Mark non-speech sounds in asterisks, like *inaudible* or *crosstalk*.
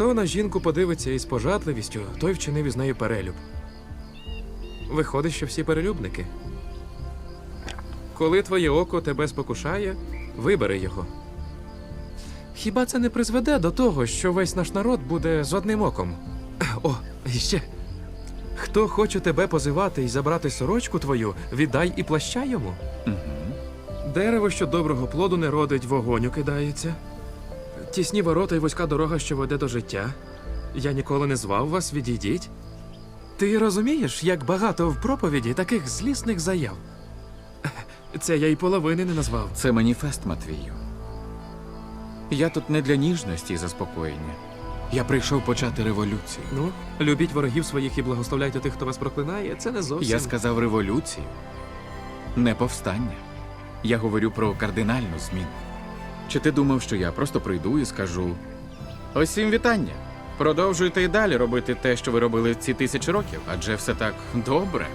Хто на жінку подивиться із пожадливістю, той вчинив із нею перелюб. Виходить, що всі перелюбники. Коли твоє око тебе спокушає, вибери його. Хіба це не призведе до того, що весь наш народ буде з одним оком? О, і ще. Хто хоче тебе позивати і забрати сорочку твою, віддай і плаща йому. Дерево, що доброго плоду не родить, вогонь кидається. Тісні ворота й вузька дорога, що веде до життя. Я ніколи не звав вас, відійдіть. Ти розумієш, як багато в проповіді таких злісних заяв? *laughs* Це я й половини не назвав. Це маніфест Матвію. Я тут не для ніжності і заспокоєння. Я прийшов почати революцію. Ну, любіть ворогів своїх і благословляйте тих, хто вас проклинає. Це не зовсім. Я сказав революцію, не повстання. Я говорю про кардинальну зміну. Чи ти думав, що я просто прийду і скажу: Усім вітання. Продовжуйте і далі робити те, що ви робили ці тисячі років, адже все так добре.